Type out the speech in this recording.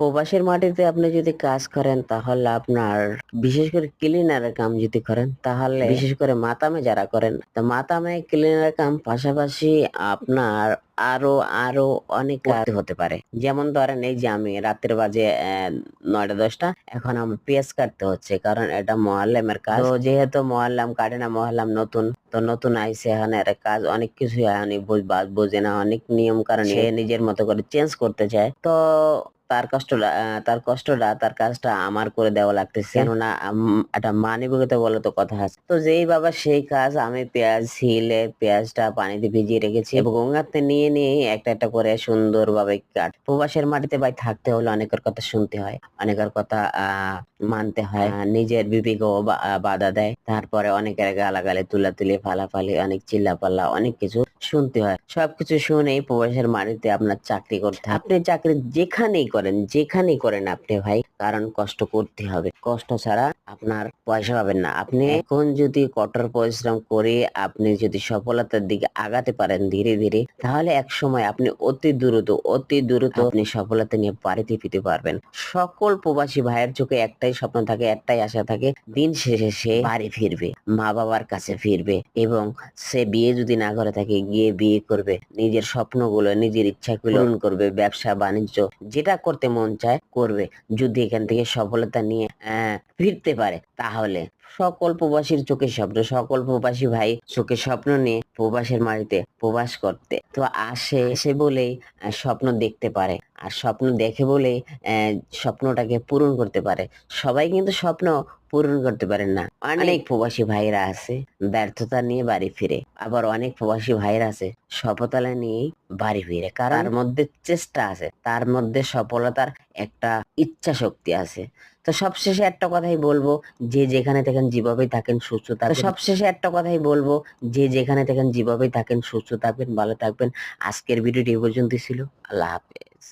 প্রবাসের মাটিতে আপনি যদি কাজ করেন তাহলে আপনার বিশেষ করে ক্লিনারের কাম যদি করেন তাহলে বিশেষ করে মাতামে যারা করেন তো মাতামে ক্লিনারের কাম পাশাপাশি আপনার আরও আরও অনেক কাজ হতে পারে। যেমন ধরেন এই যে আমি রাতের বাজে নয়টা দশটা এখন আমার পেঁয়াজ কাটতে হচ্ছে কারণ এটা মহাল্লামের কাজ। তো যেহেতু মহাল্লাম কাটে না মহাল্লাম নতুন তো নতুন আইসে এখন এর কাজ অনেক কিছু উনি বোঝে না অনেক নিয়ম কারণ নিজের মতো করে চেঞ্জ করতে চায়। তো তার কষ্টটা তার কষ্টটা তার কাজটা আমার করে দেওয়া লাগতেছে। কেননা একটা মানবিকতা বলে তো কথা আছে। তো যেই বাবা সেই কাজ আমি পেঁয়াজ ছিলে পেঁয়াজটা পানিতে ভিজিয়ে রেখেছি এবং গঙ্গাতে নিয়ে নিয়ে একটা একটা করে সুন্দরভাবে কাট। প্রবাসের মাটিতে ভাই থাকতে হলে অনেকের কথা শুনতে হয় অনেকের কথা আহ মানতে হয় নিজের বিবেকও বা- আহ, বাধা দেয়। তারপরে অনেকের গালাগালি তুলাতুলি ফালাফালি অনেক চিল্লাপাল্লা অনেক কিছু শুনতে হয়। সবকিছু শুনেই প্রবাসের মাটিতে আপনার চাকরি করতে হয়। আপনি চাকরি যেখানেই করেন যেখানেই করেন আপনি ভাই, কারণ কষ্ট করতে হবে। কষ্ট ছাড়া আপনার পয়সা পাবেন না। আপনি এখন যদি কঠোর পরিশ্রম করে আপনি যদি সফলতার দিকে আগাতে পারেন ধীরে ধীরে, তাহলে এক সময় আপনি অতি দ্রুত অতি দ্রুত আপনি সফলতা নিয়ে বাড়িতে ফিরতে পারবেন। সকল প্রবাসী ভাইয়ের চোখে একটাই স্বপ্ন থাকে, একটাই আশা থাকে, দিন শেষে সে বাড়ি ফিরবে, মা বাবার কাছে ফিরবে এবং সে বিয়ে যদি না করে থাকে, গিয়ে বিয়ে করবে। নিজের স্বপ্নগুলো, নিজের ইচ্ছাগুলো পূরণ করবে, ব্যবসা, বাণিজ্য, যেটা করতে মন চায়, করবে। যদি এখান থেকে সফলতা নিয়ে ফিরতে পারে, তাহলে। সকল প্রবাসীর চোখে স্বপ্ন, সকল প্রবাসী ভাই চোখে স্বপ্ন নিয়ে প্রবাসের মাটিতে প্রবাস করতে। তো আসে এসে বলেই স্বপ্ন দেখতে পারে। আর স্বপ্ন দেখে বলে আহ, স্বপ্নটাকে পূরণ করতে পারে। সবাই কিন্তু স্বপ্ন পূরণ করতে পারেন না। অনেক প্রবাসী ভাইরা আছে ব্যর্থতা নিয়ে বাড়ি ফিরে। আবার অনেক প্রবাসী ভাইরা আছে সফলতা নিয়ে বাড়ি ফিরে। কারণ তার মধ্যে চেষ্টা আছে তার মধ্যে সফলতার একটা ইচ্ছা শক্তি আছে। তো সবশেষে একটা কথাই বলব যে যেখানে থাকেন যেভাবেই থাকেন সুস্থ থাকবেন। তো সবশেষে একটা কথাই বলব যে যেখানে থাকেন যেভাবেই থাকেন সুস্থ থাকবেন ভালো থাকবেন। আজকের ভিডিওটি এই পর্যন্ত ছিল। আল্লাহ হাফেজ।